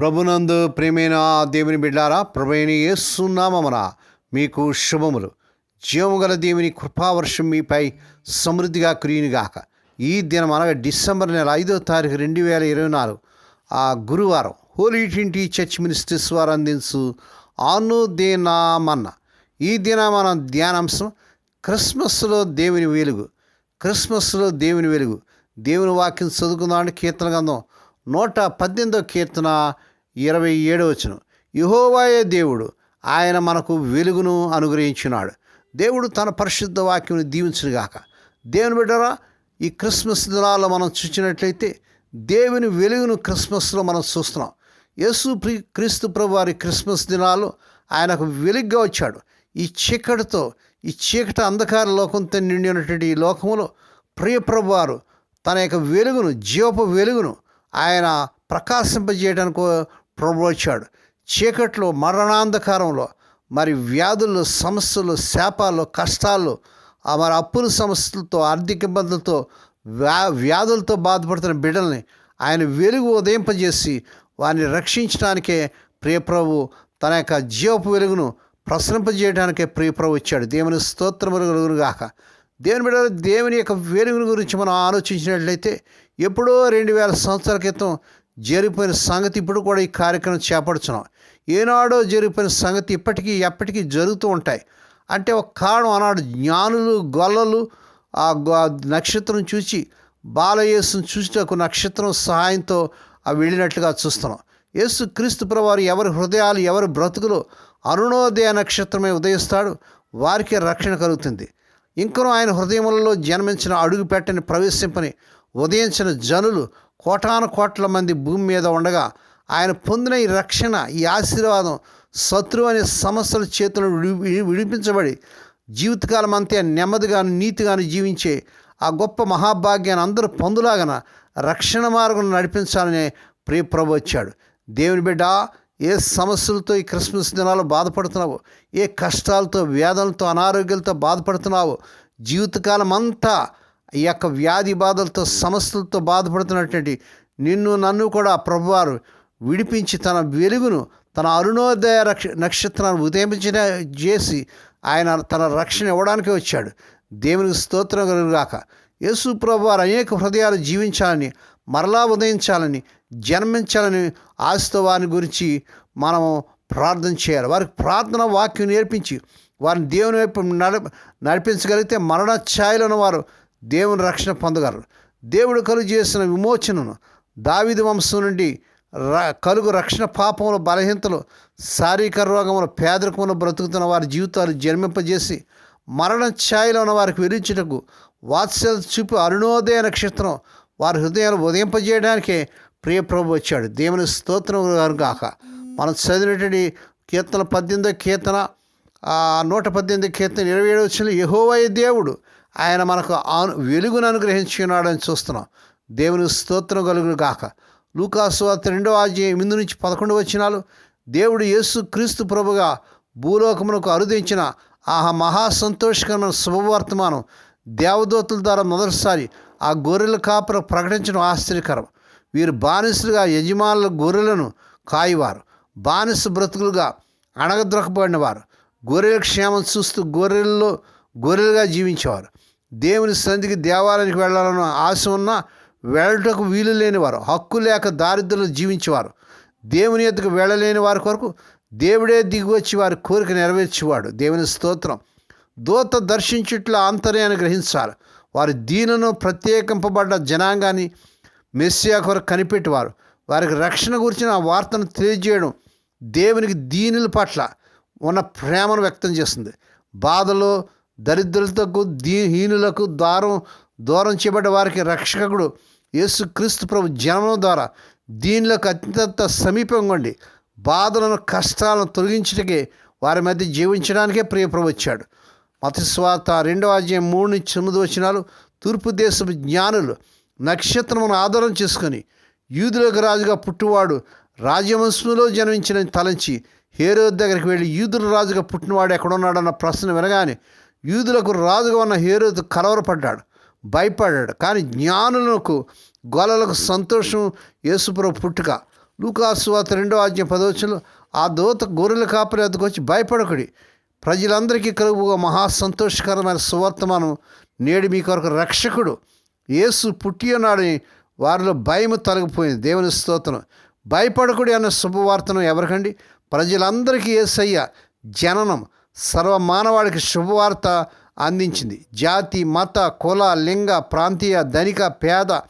ప్రభునందు ప్రేమైన దేవుని బిడ్డారా ప్రభుని ఏసునామన మీకు శుభములు. జీవముగల దేవుని కృపావర్షం మీపై సమృద్ధిగా కురియునిగాక. ఈ దినం అనగా డిసెంబర్ నెల ఐదో తారీఖు రెండు వేల ఇరవై నాలుగు ఆ గురువారం హోలీ ట్వంటీ చర్చ్ మినిస్ట్రీస్ వారు అందించు ఆనుదేనామన్న ఈ దిన మన ధ్యానాంశం క్రిస్మస్లో దేవుని వెలుగు క్రిస్మస్లో దేవుని వెలుగు. దేవుని వాక్యం చదువుకుందామని కీర్తన గంధం నూట పద్దెనిమిదో కీర్తన ఇరవై ఏడో వచనం. యహోవాయే దేవుడు ఆయన మనకు వెలుగును అనుగ్రహించినాడు దేవుడు తన పరిశుద్ధ వాక్యం దీవించుగాక దేవుని బిడ్డరా ఈ క్రిస్మస్ దినాల్లో మనం చూసినట్లయితే దేవుని వెలుగును క్రిస్మస్లో మనం చూస్తున్నాం. యేసు ప్రి క్రీస్తు ప్రభు వారి క్రిస్మస్ దినాలు ఆయనకు వెలుగ్గా వచ్చాడు. ఈ చీకటితో ఈ చీకటి అంధకార లోకంతో నిండి ఉన్నటువంటి ఈ లోకములో ప్రియప్రభు వారు తన యొక్క వెలుగును జీవపు వెలుగును ఆయన ప్రకాశింపజేయడానికి ప్రభు వచ్చాడు. చీకట్లో మరణాంధకారంలో మరి వ్యాధుల్లో సమస్యలు శాపాలు కష్టాలు ఆ మరి అప్పుల సమస్యలతో ఆర్థిక ఇబ్బందులతో వ్యా వ్యాధులతో బాధపడుతున్న బిడ్డల్ని ఆయన వెలుగు ఉదయింపజేసి వారిని రక్షించడానికే ప్రియప్రభు తన యొక్క జీవపు వెలుగును ప్రసరింపజేయడానికే ప్రియప్రభు వచ్చాడు. దేవుని స్తోత్రములు గాక. దేవుని బిడ్డ దేవుని యొక్క వెలుగుని గురించి మనం ఆలోచించినట్లయితే ఎప్పుడో రెండు వేల సంవత్సరాల క్రితం జరిగిపోయిన సంగతి ఇప్పుడు కూడా ఈ కార్యక్రమం చేపడుచున్నాం. ఏనాడో జరిగిపోయిన సంగతి ఇప్పటికీ ఎప్పటికీ జరుగుతూ ఉంటాయి. అంటే ఒక కారణం ఆనాడు జ్ఞానులు గొల్లలు ఆ గ- నక్షత్రం చూసి బాలయేసును చూసినకు నక్షత్రం సహాయంతో ఆ వెళ్ళినట్లుగా చూస్తున్నాం. యేసు క్రీస్తు ప్రవారు ఎవరి హృదయాలు ఎవరి బ్రతుకులు అరుణోదయ నక్షత్రమే ఉదయిస్తాడు వారికి రక్షణ కలుగుతుంది. ఇంకనూ ఆయన హృదయములలో జన్మించిన అడుగు పెట్టని ప్రవేశింపని ఉదయించిన జనులు కోటాను కోట్ల మంది భూమి మీద ఉండగా ఆయన పొందిన ఈ రక్షణ ఈ ఆశీర్వాదం శత్రువు అనే సమస్యల చేతులు విడి- విడిపించబడి జీవితకాలం అంతే నెమ్మదిగాను నీతిగాను జీవించే ఆ గొప్ప మహాభాగ్యాన్ని అందరూ పొందులాగన రక్షణ మార్గం నడిపించాలనే ప్రియ ప్రభు వచ్చాడు. దేవుని బిడ్డ ఏ సమస్యలతో ఈ క్రిస్మస్ దినాలు బాధపడుతున్నావు? ఏ కష్టాలతో వేదనలతో అనారోగ్యాలతో బాధపడుతున్నావు? జీవితకాలం అంతా ఈ యొక్క వ్యాధి బాధలతో సమస్యలతో బాధపడుతున్నటువంటి నిన్ను నన్ను కూడా ప్రభువారు విడిపించి తన వెలుగును తన అరుణోదయ రక్ష నక్షత్రాన్ని ఉదయించిన చేసి ఆయన తన రక్షణ ఇవ్వడానికి వచ్చాడు. దేవునికి స్తోత్రం కలుగుగాక. యేసు ప్రభు వారు అనేక హృదయాలు జీవించాలని మరలా ఉదయించాలని జన్మించాలని ఆశతో వారిని గురించి మనం ప్రార్థన చేయాలి. వారికి ప్రార్థన వాక్యం నేర్పించి వారిని దేవుని వైపు నడ నడిపించగలిగితే మరణ ఛాయలను వారు దేవుని రక్షణ పొందగలరు. దేవుడు కలుగు చేసిన విమోచనను దావిది వంశం నుండి ర కలుగు రక్షణ పాపముల బలహీనతలు శారీరక రోగముల పేదరికములు బ్రతుకుతున్న వారి జీవితాలు జన్మింపజేసి మరణ ఛాయలో ఉన్న వారికి వెలించుటకు వాత్సల్య చూపు అరుణోదయ నక్షత్రం వారి హృదయాలు ఉదయింపజేయడానికే ప్రియ ప్రభు వచ్చాడు. దేవుని స్తోత్రం గారు కాక మనం చదివినటువంటి కీర్తన పద్దెనిమిదో కీర్తన నూట పద్దెనిమిది కీర్తన ఇరవై ఏడు వచ్చిన యహోవయ దేవుడు ఆయన మనకు అను వెలుగును అనుగ్రహించున్నాడని చూస్తున్నాం. దేవుని స్తోత్రం కలుగును గాక. లూకాసువార్త రెండవ రెండో అధ్యాయం ఎనిమిది నుంచి పదకొండు వచ్చినాలు దేవుడు యేసు క్రీస్తు ప్రభుగా భూలోకమునకు అరుదించిన ఆహా మహా సంతోషకరమైన శుభవర్తమానం దేవదూతల ద్వారా మొదటిసారి ఆ గొర్రెల కాపుర ప్రకటించడం ఆశ్చర్యకరం. వీరు బానిసలుగా యజమానుల గొర్రెలను కాయవారు. బానిస బ్రతుకులుగా అణగద్రొకబడినవారు. గొర్రెల క్షేమం చూస్తూ గొర్రెల్లో గొర్రెలుగా జీవించేవారు. దేవుని సంధికి దేవాలయానికి వెళ్ళాలన్న ఆశ ఉన్నా వెళ్ళటకు వీలు లేనివారు హక్కు లేక దారిద్ర్యంలో జీవించేవారు. దేవుని ఎద్దుకు వెళ్ళలేని వారి కొరకు దేవుడే దిగివచ్చి వారి కోరిక నెరవేర్చేవాడు. దేవుని స్తోత్రం. దూత దర్శించుట్ల ఆంతర్యాన్ని గ్రహించాలి. వారి దీనను ప్రత్యేకింపబడ్డ జనాంగాన్ని మెస్సియా కొరకు కనిపెట్టేవారు. వారికి రక్షణ గురించిన ఆ వార్తను తెలియజేయడం దేవునికి దీనుల పట్ల ఉన్న ప్రేమను వ్యక్తం చేస్తుంది. బాధలో దరిద్రులతో దీహీనులకు దారం దూరం చేయబడ్డ వారికి రక్షకుడు యేసు క్రీస్తు ప్రభు జన్మం ద్వారా దీనిలోకి అత్యంత సమీపంగా ఉండి బాధలను కష్టాలను తొలగించటకే వారి మధ్య జీవించడానికే ప్రియప్రభు వచ్చాడు. మతస్వాత రెండవ అధ్యాయం మూడు నుంచి తొమ్మిది వచ్చినాలు తూర్పు దేశపు జ్ఞానులు నక్షత్రమును ఆధారం చేసుకొని యూదులకు రాజుగా పుట్టువాడు రాజవంశంలో జన్మించిన తలంచి హేరో దగ్గరికి వెళ్ళి యూదుల రాజుగా పుట్టినవాడు ఎక్కడున్నాడన్న ప్రశ్న వినగానే యూదులకు రాజుగా ఉన్న హేరోదు కలవరపడ్డాడు భయపడ్డాడు. కానీ జ్ఞానులకు గొలలకు సంతోషం యేసుప్రభు పుట్టుక. లూకాసువాత రెండో ఆజ్ఞ పదవచనలో ఆ దూత గొర్రెల కాపరి వద్దకు వచ్చి భయపడకుడి. ప్రజలందరికీ కలుగు మహా సంతోషకరమైన సువర్తమానం నేడు మీ కొరకు రక్షకుడు. యేసు పుట్టి అన్నాడని వారిలో భయం తొలగిపోయింది. దేవుని స్తోత్రం. భయపడకుడి అన్న శుభవార్తను ఎవరికండి? ప్రజలందరికీ ఏసయ్య జననం. సర్వ మానవాళికి శుభవార్త అందించింది. జాతి మత కుల లింగ ప్రాంతీయ ధనిక పేద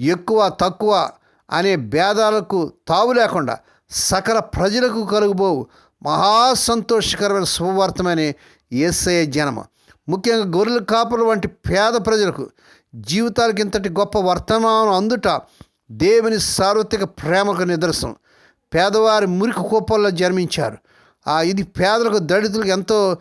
ఎక్కువ తక్కువ అనే భేదాలకు తావు లేకుండా సకల ప్రజలకు కలుగుబోవు. మహా సంతోషకరమైన శుభవార్తమనే ఏసయ జనమ. ముఖ్యంగా గొర్రెల కాపులు వంటి పేద ప్రజలకు జీవితాలకు ఇంతటి గొప్ప వర్తమానం అందుట దేవుని సార్వత్రిక ప్రేమకు నిదర్శనం. పేదవారి మురికి కూపల్లో జన్మించారు. ఇది పేదలకు దళితులకు ఎంతో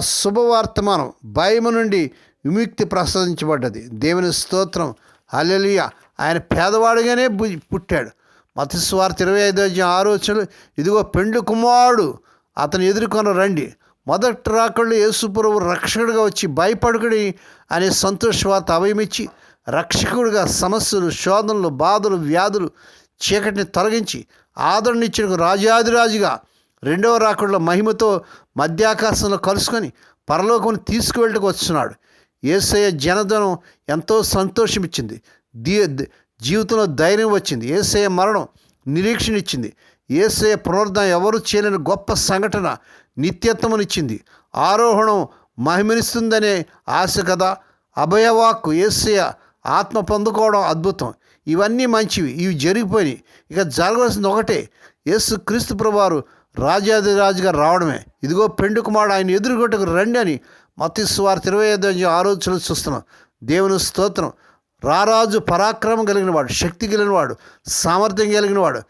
శుభవార్తమానం భయము నుండి విముక్తి ప్రసాదించబడ్డది. దేవుని స్తోత్రం. అల్లెలియ ఆయన పేదవాడుగానే పుట్టాడు. మతస్వార్త ఇరవై ఐదో ఆలోచనలు ఇదిగో పెండు కుమారుడు అతను ఎదుర్కొని రండి. మొదటి రాకళ్ళు యేసుప్రభు రక్షకుడిగా వచ్చి భయపడుకుడి అనే సంతోషవార్త అభయమిచ్చి రక్షకుడిగా సమస్యలు శోధనలు బాధలు వ్యాధులు చీకటిని తొలగించి ఆదరణిచ్చిన రాజాదిరాజుగా రెండవ రాకుడులో మహిమతో మధ్యాకాశంలో కలుసుకొని పరలోకం తీసుకువెళ్ళటకు వస్తున్నాడు. ఏసయ్య జనదనం ఎంతో సంతోషం ఇచ్చింది దీ జీవితంలో ధైర్యం వచ్చింది. ఏసయ్య మరణం నిరీక్షణ ఇచ్చింది ఏసయ్య పునరుద్ధం ఎవరు చేయలేని గొప్ప సంఘటన నిత్యత్వమునిచ్చింది. ఆరోహణం మహిమనిస్తుందనే ఆశ కదా. అభయవాక్కు ఏసయ్య ఆత్మ పొందుకోవడం అద్భుతం. ఇవన్నీ మంచివి. ఇవి జరిగిపోయినాయి. ఇక జరగవలసింది ఒకటే. యేసు క్రీస్తు ప్రభువారు రాజాదిరాజుగా రావడమే. ఇదిగో పెండు కుమారుడు ఆయన ఎదురుగొట్టుకు రండి అని మత్స్వార్త ఇరవై ఐదు ఆలోచనలు చూస్తున్నాం. దేవుని స్తోత్రం. రారాజు పరాక్రమం కలిగినవాడు శక్తి కలిగినవాడు సామర్థ్యం కలిగినవాడు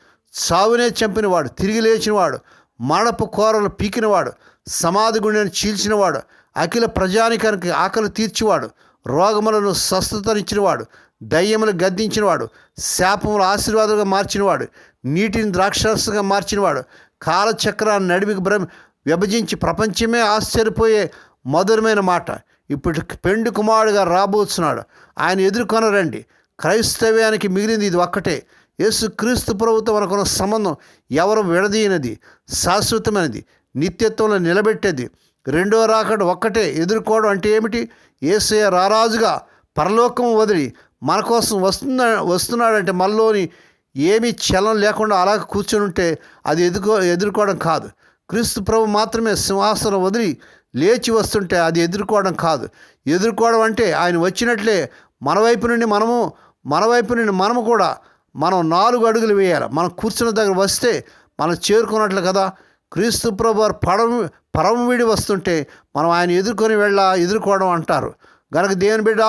చావునే చంపినవాడు తిరిగి లేచినవాడు మడపు కోరలు పీకినవాడు సమాధి గుండెను చీల్చినవాడు అఖిల ప్రజానికానికి ఆకలి తీర్చివాడు రోగములను స్వస్థతనిచ్చినవాడు దయ్యములు గద్దించినవాడు శాపములు ఆశీర్వాదంగా మార్చినవాడు నీటిని ద్రాక్షరసంగా మార్చినవాడు కాలచక్రాన్ని నడిమికి భ్రమ విభజించి ప్రపంచమే ఆశ్చర్యపోయే మధురమైన మాట. ఇప్పుడు పెండు కుమారుడుగా రాబోతున్నాడు. ఆయన ఎదుర్కొనరండి క్రైస్తవ్యానికి మిగిలింది ఇది ఒక్కటే. యేసు క్రీస్తు ప్రభుత్వం మనకున్న సంబంధం ఎవరు విడదీయనది? శాశ్వతమైనది. నిత్యత్వంలో నిలబెట్టేది. రెండో రాకడ ఒక్కటే. ఎదుర్కోవడం అంటే ఏమిటి? ఏసయ రారాజుగా పరలోకం వదిలి మన కోసం వస్తున్నా వస్తున్నాడంటే మనలోని ఏమీ చలనం లేకుండా అలాగే కూర్చొని ఉంటే అది ఎదుర్కో ఎదుర్కోవడం కాదు. క్రీస్తు ప్రభు మాత్రమే సింహాసనం వదిలి లేచి వస్తుంటే అది ఎదుర్కోవడం కాదు. ఎదుర్కోవడం అంటే ఆయన వచ్చినట్లే మన వైపు నుండి మనము మన వైపు నుండి మనము కూడా మనం నాలుగు అడుగులు వేయాలి. మనం కూర్చున్న దగ్గర వస్తే మనం చేరుకున్నట్లు కదా. క్రీస్తు ప్రభు వారు పడవ పరమ వీడి వస్తుంటే మనం ఆయన ఎదుర్కొని వెళ్ళా ఎదుర్కోవడం అంటారు. గనక దేవుని బిడ్డ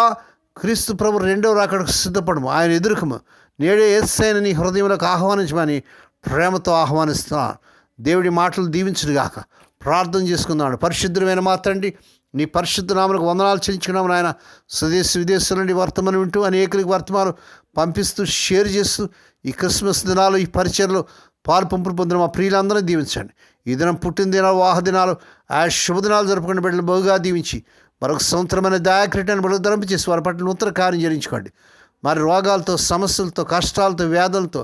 క్రీస్తు ప్రభు రెండవ రాకడకు సిద్ధపడము. ఆయన ఎదుర్కము. నేడే ఏసైన నీ హృదయంలోకి ఆహ్వానించమని ప్రేమతో ఆహ్వానిస్తున్నాను దేవుడి మాటలు దీవించుడుగాక ప్రార్థన చేసుకున్నాడు పరిశుద్ధమైన మాత్రండి నీ పరిశుద్ధ నామలకు వందనాలు చెల్లించుకున్నాము నాయన. స్వదేశ విదేశాల నుండి వర్తమానం వింటూ అనేకలకు వర్తమానం పంపిస్తూ షేర్ చేస్తూ ఈ క్రిస్మస్ దినాలు ఈ పరిచయలు పాలు పంపులు పొందిన మా ప్రియులందరినీ దీవించండి. ఈ దినం పుట్టిన దినాలు వాహ దినాలు ఆ శుభదినాలు జరుపుకునే బిడ్డలు బహుగా దీవించి మరొక సంవత్సరమైన దయాక్రీటాన్ని బిడ్డలు ధరింపు చేసి వారి పట్ల నూతన కార్యం చేయించుకోండి మరి రోగాలతో సమస్యలతో కష్టాలతో వ్యాధులతో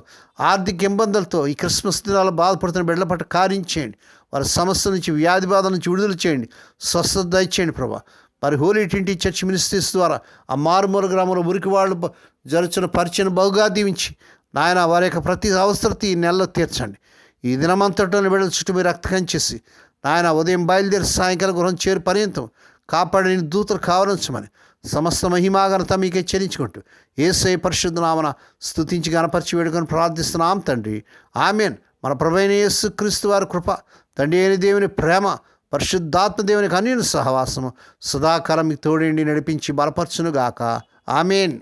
ఆర్థిక ఇబ్బందులతో ఈ క్రిస్మస్ దినాలు బాధపడుతున్న బిడ్డల పట్ల కార్యం చేయండి. వారి సమస్య నుంచి వ్యాధి బాధ నుంచి విడుదల చేయండి. స్వస్థత దయచేయండి ప్రభా. మరి హోలీ టింటి చర్చ్ మినిస్ట్రీస్ ద్వారా ఆ మారుమూల గ్రామంలో మురికి వాళ్ళు జరుచున్న పరిచయం బహుగా దీవించి నాయన వారి యొక్క ప్రతి అవసరత ఈ నెలలో తీర్చండి. ఈ దినమంతటంలో బిడ్డల చుట్టూ మీరు రక్తకం చేసి నాయన ఉదయం బయలుదేరి సాయంకాలం గృహం చేరు పర్యంతం కాపాడిన దూతలు కావరించమని సమస్త మహిమాగనత మీకే చెల్లించుకుంటూ ఏసై పరిశుద్ధ నామన స్థుతించి గణపరిచి వేడుకొని ప్రార్థిస్తున్నాం తండ్రి. ఆమెన్. మన ప్రభైన యేసు క్రీస్తు వారి కృప తండ్రి అయిన దేవుని ప్రేమ పరిశుద్ధాత్మ దేవునికి అన్యుని సహవాసము సదాకాలం మీకు తోడేండి నడిపించి బలపరచునుగాక. ఆమెన్.